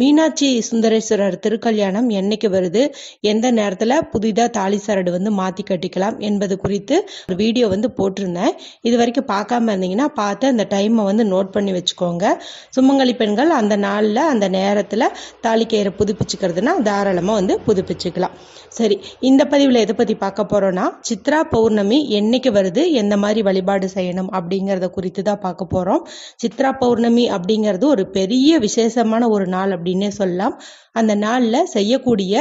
மீனாட்சி சுந்தரேஸ்வரர் திருக்கல்யாணம் என்னைக்கு வருது? எந்த நேரத்தில்? புதிதாக தாலி சரடு வந்து மாற்றி கட்டிக்கலாம் என்பது குறித்து ஒரு வீடியோ வந்து போட்டிருந்தேன். இது வரைக்கும் பார்க்காம இருந்தீங்கன்னா பார்த்து அந்த டைமை வந்து நோட் பண்ணி வச்சுக்கோங்க. சுமங்கலி பெண்கள் அந்த நாளில் அந்த நேரத்தில் தாலி கயிறை புதுப்பிச்சுக்கிறதுனா தாராளமாக வந்து புதுப்பிச்சுக்கலாம். சரி இந்த பதிவில் எதை பற்றி பார்க்க போகிறோன்னா சித்ரா பௌர்ணமி என்னைக்கு வருது? எந்த மாதிரி வழிபாடு செய்யணும்? அப்படிங்கிறத குறித்து தான் பார்க்க போகிறோம் சித்ரா பௌர்ணமி அப்படிங்கிறது ஒரு பெரிய விசேஷமான ஒரு நாள் அப்படின்னே சொல்லலாம். அந்த நாளில் செய்யக்கூடிய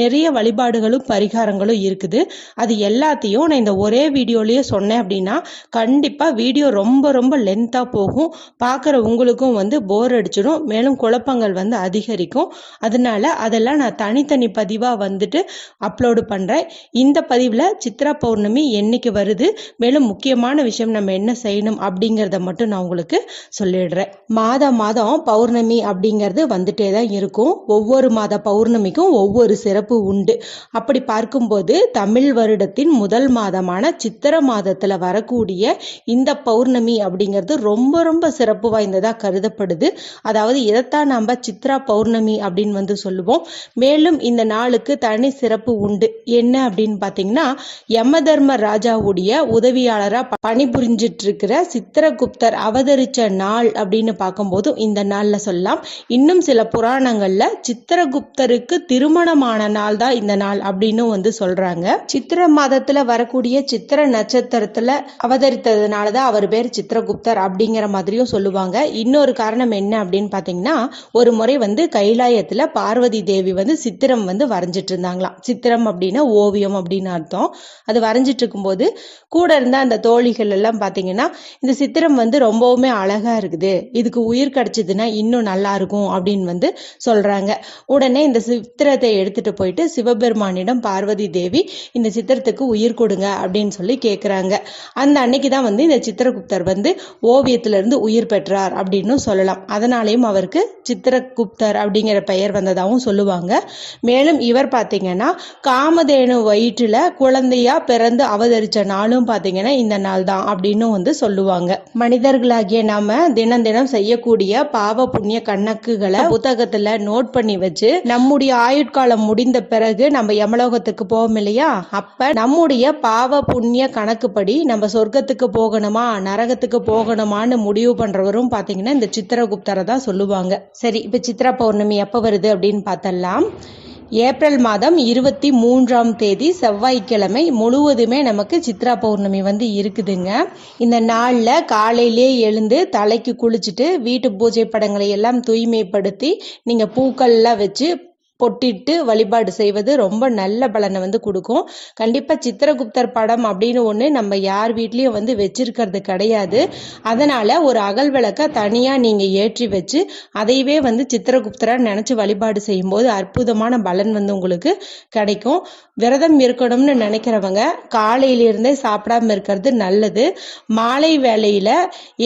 நிறைய வழிபாடுகளும் பரிகாரங்களும் இருக்குது. அது எல்லாத்தையும் நான் இந்த ஒரே வீடியோலேயே சொன்னேன் அப்படின்னா கண்டிப்பாக வீடியோ ரொம்ப ரொம்ப லென்த்தாக போகும். பார்க்குற உங்களுக்கும் வந்து போர் அடிச்சிடும். மேலும் குழப்பங்கள் வந்து அதிகரிக்கும். அதனால அதெல்லாம் நான் தனித்தனி பதிவாக வந்துட்டு அப்லோடு பண்ணுறேன் இந்த பதிவில் சித்ரா பௌர்ணமி என்னைக்கு வருது? மேலும் முக்கியமான விஷயம் நம்ம என்ன செய்யணும் அப்படிங்கிறத மட்டும் நான் உங்களுக்கு சொல்லிடுறேன். மாதம் மாதம் பௌர்ணமி அப்படிங்கிறது வந்துட்டே தான் இருக்கும். ஒவ்வொரு மாத பௌர்ணமிக்கும் ஒவ்வொரு சிறப்பு உண்டு. அப்படி பார்க்கும்போது தமிழ் வருடத்தின் முதல் மாதமான சித்திர மாதத்தில் வரக்கூடிய இந்த பௌர்ணமி அப்படிங்கிறது ரொம்ப ரொம்ப சிறப்பு வாய்ந்ததாக கருதப்படுது. அதாவது இதைத்தான் நம்ம சித்ரா பௌர்ணமி அப்படின்னு வந்து சொல்லுவோம். மேலும் இந்த நாளுக்கு தனி சிறப்பு உண்டு. என்ன அப்படின்னு பார்த்தீங்கன்னா யமதர்ம ராஜாவுடைய உதவியாளராக பணிபுரிஞ்சிட்டு இருக்கிற சித்திரகுப்தர் அவதரிச்ச நாள் அப்படின்னு பார்க்கும்போது இந்த நாளில் சொல்லலாம். இன்னும் சில புராணங்கள்ல சித்திரகுப்தருக்கு திருமணமான நாள் தான் இந்த நாள் அப்படின்னு வந்து சொல்றாங்க. சித்திர மாதத்துல வரக்கூடிய சித்திர நட்சத்திரத்துல அவதரித்ததுனால தான் அவர் பேர் சித்திரகுப்தர் அப்படிங்கிற மாதிரியும் சொல்லுவாங்க. இன்னொரு காரணம் என்ன அப்படின்னு பார்த்தீங்கன்னா ஒரு முறை வந்து கைலாயத்துல பார்வதி தேவி வந்து சித்திரம் வந்து வரைஞ்சிட்டு இருந்தாங்களாம். சித்திரம் அப்படின்னா ஓவியம் அப்படின்னு அர்த்தம். அது வரைஞ்சிட்டு இருக்கும்போது கூட இருந்த அந்த தோழிகள் எல்லாம் பார்த்தீங்கன்னா இந்த சித்திரம் வந்து ரொம்பவுமே அழகா இருக்குது. இதுக்கு உயிர் கிடைச்சதுன்னா இன்னும் நல்லா இருக்கும் அப்படின்னு வந்து சொல்றாங்க. உடனே இந்த சித்திரத்தை எடுத்துட்டு போயிட்டு சிவபெருமானிடம் பார்வதி தேவி இந்த சித்திரத்துக்கு உயிர் கொடுங்க அப்படின்னு சொல்லி கேட்குறாங்க அந்த அன்னைக்கு தான் வந்து இந்த சித்திரகுப்தர் வந்து ஓவியத்துல இருந்து உயிர் பெற்றார் அப்படின்னு சொல்லலாம். அதனாலேயும் அவருக்கு சித்திரகுப்தர் அப்படிங்கிற பெயர் வந்ததாகவும் சொல்லுவாங்க. மேலும் இவர் பார்த்தீங்கன்னா காமதேனு வயிற்றுல குழந்தையா பிறந்து அவதரிச்ச நாளும் பார்த்தீங்கன்னா இந்த நாள் தான் அப்படின்னு வந்து சொல்லுவாங்க. மனிதர்களாகிய நாம தினம் தினம் செய்யக்கூடிய பாவ புண்ணிய கணக்குகளை புத்தகத்துல நோட் பண்ணி வச்சு நம்முடைய ஆயுட்காலம் முடிந்த பிறகு நம்ம யமலோகத்துக்கு போவோம் இல்லையா? அப்ப நம்முடைய பாவ புண்ணிய கணக்குப்படி நம்ம சொர்க்கத்துக்கு போகணுமா நரகத்துக்கு போகணுமான்னு முடிவு பண்றவரும் பாத்தீங்கன்னா இந்த சித்திரகுப்தரை தான் சொல்லுவாங்க. சரி இப்ப சித்ரா பௌர்ணமி எப்ப வருது அப்படின்னு பார்த்தலாம் ஏப்ரல் மாதம் இருபத்தி மூன்றாம் தேதி செவ்வாய்க்கிழமை முழுவதுமே நமக்கு சித்ரா பௌர்ணமி வந்து இருக்குதுங்க. இந்த நாளில் காலையிலே எழுந்து தலைக்கு குளிச்சுட்டு வீட்டு பூஜை படங்களை எல்லாம் தூய்மைப்படுத்தி நீங்கள் பூக்கள்லாம் வச்சு பொட்டிட்டு வழிபாடு செய்வது ரொம்ப நல்ல பலனை வந்து கொடுக்கும். கண்டிப்பாக சித்திரகுப்தர் படம் அப்படின்னு ஒன்று நம்ம யார் வீட்லேயும் வந்து வச்சிருக்கிறது கிடையாது. அதனால் ஒரு அகல் விளக்க தனியாக நீங்கள் ஏற்றி வச்சு அதையவே வந்து சித்திரகுப்தராக நினச்சி வழிபாடு செய்யும்போது அற்புதமான பலன் வந்து உங்களுக்கு கிடைக்கும். விரதம் இருக்கணும்னு நினைக்கிறவங்க காலையிலிருந்தே சாப்பிடாம இருக்கிறது நல்லது. மாலை வேளையில்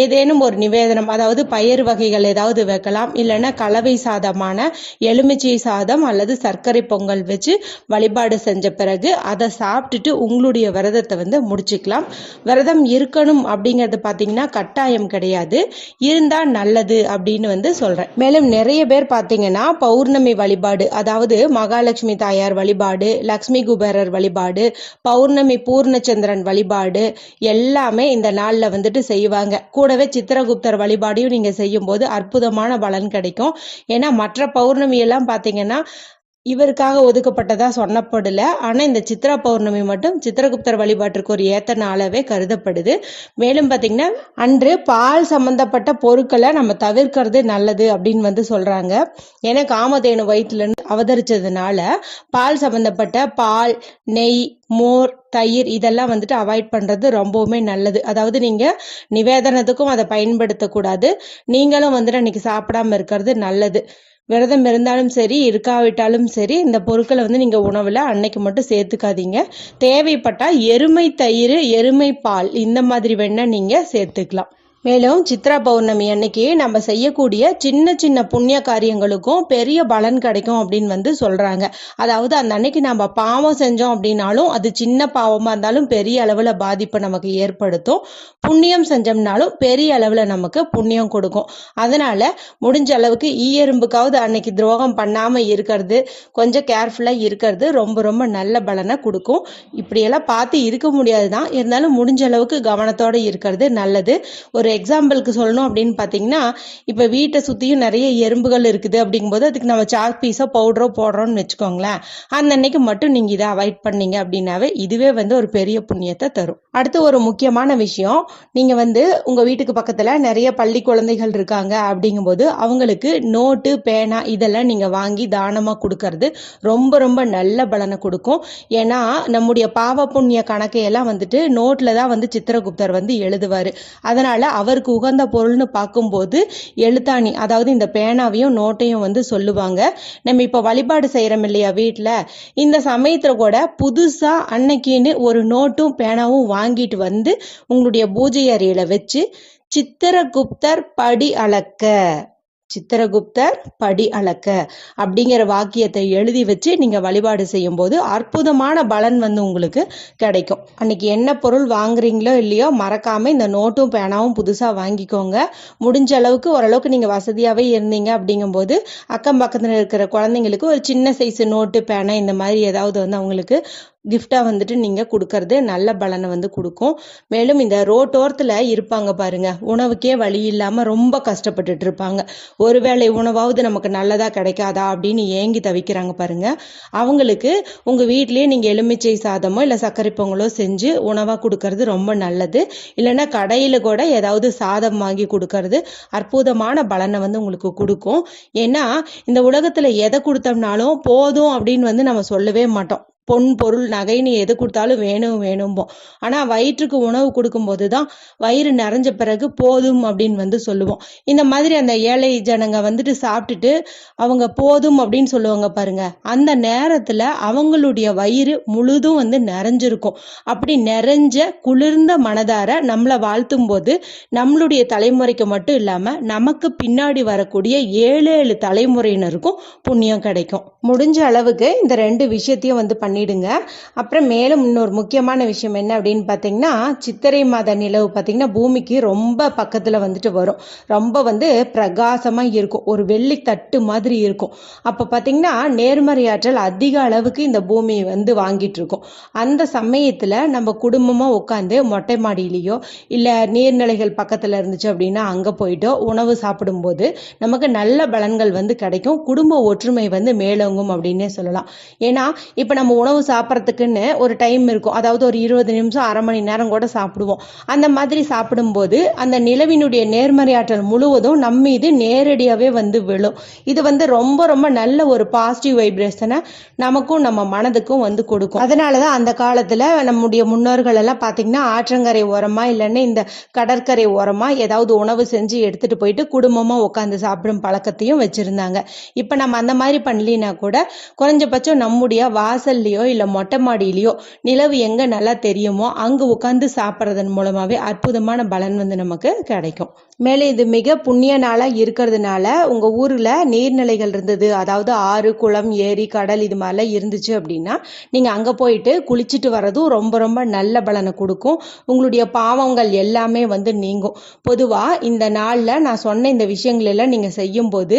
ஏதேனும் ஒரு நிவேதனம் அதாவது பயிர் வகைகள் ஏதாவது வைக்கலாம். இல்லைன்னா கலவை சாதமான எலுமிச்சை சாதம் அல்லது சர்க்கரை பொங்கல் வச்சு வழிபாடு செஞ்ச பிறகு அதை சாப்பிட்டுட்டு உங்களுடைய விரதத்தை வந்து முடிச்சுக்கலாம். விரதம் இருக்கணும் அப்படிங்கிறது பார்த்தீங்கன்னா கட்டாயம் கிடையாது. இருந்தால் நல்லது அப்படின்னு வந்து சொல்கிறேன் மேலும் நிறைய பேர் பார்த்தீங்கன்னா பௌர்ணமி வழிபாடு அதாவது மகாலட்சுமி தாயார் வழிபாடு லக்ஷ்மி குபேரர் வழிபாடு பௌர்ணமி பூர்ணச்சந்திரன் வழிபாடு எல்லாமே இந்த நாளில் வந்துட்டு செய்வாங்க. கூடவே சித்திரகுப்தர் வழிபாடையும் நீங்கள் செய்யும்போது அற்புதமான பலன் கிடைக்கும். ஏன்னா மற்ற பௌர்ணமி எல்லாம் பார்த்தீங்கன்னா இவருக்காக ஒதுக்கப்பட்டதா சொன்னப்படல. ஆனால் இந்த சித்ரா பௌர்ணமி மட்டும் சித்திரகுப்தர் வழிபாட்டிற்கு ஒரு ஏத்த நாளாவே கருதப்படுது. மேலும் பார்த்தீங்கன்னா அன்று பால் சம்பந்தப்பட்ட பொருட்களை நம்ம தவிர்க்கிறது நல்லது அப்படின்னு வந்து சொல்றாங்க. ஏன்னா காமதேனு வயிற்றுலேருந்து அவதரிச்சதுனால பால் சம்பந்தப்பட்ட பால் நெய் மோர் தயிர் இதெல்லாம் வந்துட்டு அவாய்ட் பண்ணுறது ரொம்பவுமே நல்லது. அதாவது நீங்கள் நிவேதனத்துக்கும் அதை பயன்படுத்தக்கூடாது. நீங்களும் வந்துட்டு அன்னைக்கு சாப்பிடாம இருக்கிறது நல்லது. விரதம் இருந்தாலும் சரி இருக்காவிட்டாலும் சரி இந்த பொருட்களை வந்து நீங்கள் உணவில் அன்னைக்கு மட்டும் சேர்த்துக்காதீங்க. தேவைப்பட்டால் எருமை தயிர் எருமை பால் இந்த மாதிரி வேணால் நீங்கள் சேர்த்துக்கலாம். மேலும் சித்ரா பௌர்ணமி அன்னைக்கு நம்ம செய்யக்கூடிய சின்ன சின்ன புண்ணிய காரியங்களுக்கும் பெரிய பலன் கிடைக்கும் அப்படின்னு வந்து சொல்றாங்க. அதாவது அந்த அன்னைக்கு நம்ம பாவம் செஞ்சோம் அப்படின்னாலும் அது சின்ன பாவமா இருந்தாலும் பெரிய அளவுல பாதிப்பை நமக்கு ஏற்படுத்தும். புண்ணியம் செஞ்சோம்னாலும் பெரிய அளவுல நமக்கு புண்ணியம் கொடுக்கும். அதனால முடிஞ்ச அளவுக்கு ஈயெறும்புக்காவது அன்னைக்கு துரோகம் பண்ணாம இருக்கிறது கொஞ்சம் கேர்ஃபுல்லா இருக்கிறது ரொம்ப ரொம்ப நல்ல பலனை கொடுக்கும். இப்படியெல்லாம் பார்த்து இருக்க முடியாது தான் இருந்தாலும் முடிஞ்ச அளவுக்கு கவனத்தோட இருக்கிறது நல்லது. ஒரு எக்ஸாம்பிளுக்கு சொல்லணும் அப்படின்னு பார்த்தீங்கன்னா இப்போ வீட்டை சுற்றியும் நிறைய எறும்புகள் இருக்குது அப்படிங்கும்போது அதுக்கு நம்ம சாக் பீஸோ பவுடரோ போடுறோம்னு வச்சுக்கோங்களேன். அந்த அன்னைக்கு மட்டும் நீங்கள் இதை அவாய்ட் பண்ணீங்க அப்படின்னாவே இதுவே வந்து ஒரு பெரிய புண்ணியத்தை தரும். அடுத்து ஒரு முக்கியமான விஷயம் நீங்கள் வந்து உங்கள் வீட்டுக்கு பக்கத்தில் நிறைய பள்ளி குழந்தைகள் இருக்காங்க அப்படிங்கும்போது அவங்களுக்கு நோட்டு பேனா இதெல்லாம் நீங்கள் வாங்கி தானமாக கொடுக்கறது ரொம்ப ரொம்ப நல்ல பலனை கொடுக்கும். ஏன்னா நம்முடைய பாவ புண்ணிய கணக்கையெல்லாம் வந்துட்டு நோட்டில் தான் வந்து சித்திரகுப்தர் வந்து எழுதுவார். அதனால் அவருக்கு உகந்த பொருள்னு பார்க்கும்போது எழுத்தாணி அதாவது இந்த பேனாவையும் நோட்டையும் வந்து சொல்லுவாங்க. நம்ம இப்போ வழிபாடு செய்கிறோம் இல்லையா வீட்டில் இந்த சமயத்தில் கூட புதுசாக அன்னைக்கின்னு ஒரு நோட்டும் பேனாவும் வாங்கிட்டு வந்து உங்களுடைய பூஜை அறையில் வச்சு சித்திரகுப்தர் படி அளக்க. சித்திரகுப்தர் படி அளக்க அப்படிங்கிற வாக்கியத்தை எழுதி வச்சு நீங்கள் வழிபாடு செய்யும் போது அற்புதமான பலன் வந்து உங்களுக்கு கிடைக்கும். அன்னைக்கு என்ன பொருள் வாங்குறீங்களோ இல்லையோ மறக்காம இந்த நோட்டும் பேனாவும் புதுசாக வாங்கிக்கோங்க. முடிஞ்ச அளவுக்கு ஓரளவுக்கு நீங்கள் வசதியாகவே இருந்தீங்க அப்படிங்கும்போது அக்கம் பக்கத்தில் இருக்கிற குழந்தைங்களுக்கு ஒரு சின்ன சைஸ் நோட்டு பேனா இந்த மாதிரி ஏதாவது வந்து அவங்களுக்கு கிஃப்டாக வந்துட்டு நீங்கள் கொடுக்கறது நல்ல பலனை வந்து கொடுக்கும். மேலும் இந்த ரோட்டோரத்தில் இருப்பாங்க பாருங்க உணவுக்கே வழி இல்லாமல் ரொம்ப கஷ்டப்பட்டுட்டு இருப்பாங்க. ஒருவேளை உணவாவது நமக்கு நல்லதாக கிடைக்காதா அப்படின்னு ஏங்கி தவிக்கிறாங்க பாருங்க. அவங்களுக்கு உங்கள் வீட்லேயே நீங்கள் எலுமிச்சை சாதமோ இல்லை சர்க்கரை பொங்கலோ செஞ்சு உணவாக கொடுக்கறது ரொம்ப நல்லது. இல்லைன்னா கடையில் கூட ஏதாவது சாதம் வாங்கி கொடுக்கறது அற்புதமான பலனை வந்து உங்களுக்கு கொடுக்கும். ஏன்னா இந்த உலகத்தில் எதை கொடுத்தோம்னாலும் போதும் அப்படின்னு வந்து நம்ம சொல்லவே மாட்டோம். பொன் பொருள் நகைன்னு எது கொடுத்தாலும் வேணும் வேணும்போம் ஆனால் வயிற்றுக்கு உணவு கொடுக்கும்போது தான் வயிறு நிறைஞ்ச பிறகு போதும் அப்படின்னு வந்து சொல்லுவோம். இந்த மாதிரி அந்த ஏழை ஜனங்க வந்துட்டு சாப்பிட்டுட்டு அவங்க போதும் அப்படின்னு சொல்லுவாங்க பாருங்க. அந்த நேரத்தில் அவங்களுடைய வயிறு முழுதும் வந்து நிறைஞ்சிருக்கும். அப்படி நிறைஞ்ச குளிர்ந்த மனதார நம்மளை வாழ்த்தும் போது நம்மளுடைய தலைமுறைக்கு மட்டும் இல்லாமல் நமக்கு பின்னாடி வரக்கூடிய ஏழு ஏழு தலைமுறையினருக்கும் புண்ணியம் கிடைக்கும். முடிஞ்ச அளவுக்கு இந்த ரெண்டு விஷயத்தையும் வந்து பண்ணி பண்ணிடுங்க. அப்புறம் மேலும் இன்னொரு முக்கியமான விஷயம் என்ன அப்படின்னு பார்த்தீங்கன்னா சித்திரை மாத நிலவு பார்த்தீங்கன்னா பூமிக்கு ரொம்ப பக்கத்தில் வந்துட்டு வரும். ரொம்ப வந்து பிரகாசமாக இருக்கும். ஒரு வெள்ளி தட்டு மாதிரி இருக்கும். அப்போ பார்த்தீங்கன்னா நேர்மறையாற்றல் அதிக அளவுக்கு இந்த பூமி வந்து வாங்கிட்டு இருக்கும். அந்த சமயத்தில் நம்ம குடும்பமாக உட்காந்து மொட்டை மாடியிலையோ இல்லை நீர்நிலைகள் பக்கத்தில் இருந்துச்சு அப்படின்னா அங்கே போயிட்டோ உணவு சாப்பிடும்போது நமக்கு நல்ல பலன்கள் வந்து கிடைக்கும். குடும்ப ஒற்றுமை வந்து மேலோங்கும் அப்படின்னே சொல்லலாம். ஏன்னா இப்போ நம்ம உணவு சாப்பிட்றதுக்குன்னு ஒரு டைம் இருக்கும். அதாவது ஒரு இருபது நிமிஷம் அரை மணி நேரம் கூட சாப்பிடுவோம். அந்த மாதிரி சாப்பிடும்போது அந்த நிலவினுடைய நேர்மறை ஆற்றல் முழுவதும் நம்ம மீது நேரடியாகவே வந்து விழும். இது வந்து ரொம்ப ரொம்ப நல்ல ஒரு பாசிட்டிவ் வைப்ரேஷனை நமக்கும் நம்ம மனதுக்கும் வந்து கொடுக்கும். அதனால தான் அந்த காலத்தில் நம்முடைய முன்னோர்கள் எல்லாம் பார்த்தீங்கன்னா ஆற்றங்கரை ஓரமாக இல்லைன்னா இந்த கடற்கரை ஓரமாக ஏதாவது உணவு செஞ்சு எடுத்துகிட்டு போயிட்டு குடும்பமாக உட்காந்து சாப்பிடும் பழக்கத்தையும் வச்சுருந்தாங்க. இப்போ நம்ம அந்த மாதிரி பண்ணலினா கூட குறைஞ்சபட்சம் நம்முடைய வாசல்லையோ இல்லை மொட்டை மாடியிலையோ நிலவு எங்கே நல்லா தெரியுமோ அங்கே உட்காந்து சாப்பிட்றதன் மூலமாகவே அற்புதமான பலன் வந்து நமக்கு கிடைக்கும். மேலே இது மிக புண்ணிய நாளாக இருக்கிறதுனால உங்கள் ஊரில் நீர்நிலைகள் இருந்தது அதாவது ஆறு குளம் ஏரி கடல் இது மாதிரிலாம் இருந்துச்சு அப்படின்னா நீங்கள் அங்கே போயிட்டு குளிச்சுட்டு வர்றதும் ரொம்ப ரொம்ப நல்ல பலனை கொடுக்கும். உங்களுடைய பாவங்கள் எல்லாமே வந்து நீங்கும். பொதுவாக இந்த நாளில் நான் சொன்ன இந்த விஷயங்கள் எல்லாம் நீங்கள் செய்யும்போது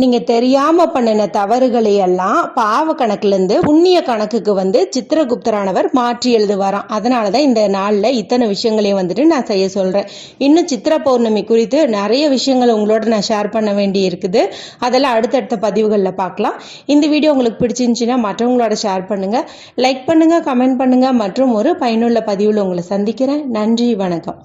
நீங்க தெரியாம பண்ணின தவறுகளை எல்லாம் பாவ கணக்குல இருந்து புண்ணிய கணக்குக்கு வந்து சித்திரகுப்தரானவர் மாற்றி எழுதுவாராம். அதனாலதான் இந்த நாள்ல இத்தனை விஷயங்களையும் வந்துட்டு நான் செய்ய சொல்றேன். இன்னும் சித்திர பௌர்ணமி குறித்து நிறைய விஷயங்கள் உங்களோட நான் ஷேர் பண்ண வேண்டி இருக்குது. அதெல்லாம் அடுத்தடுத்த பதிவுகளில் பார்க்கலாம். இந்த வீடியோ உங்களுக்கு பிடிச்சிருந்துச்சுன்னா மற்றவங்களோட ஷேர் பண்ணுங்க. லைக் பண்ணுங்க கமெண்ட் பண்ணுங்க. மற்றும் ஒரு பயனுள்ள பதிவில் உங்களை சந்திக்கிறேன். நன்றி வணக்கம்.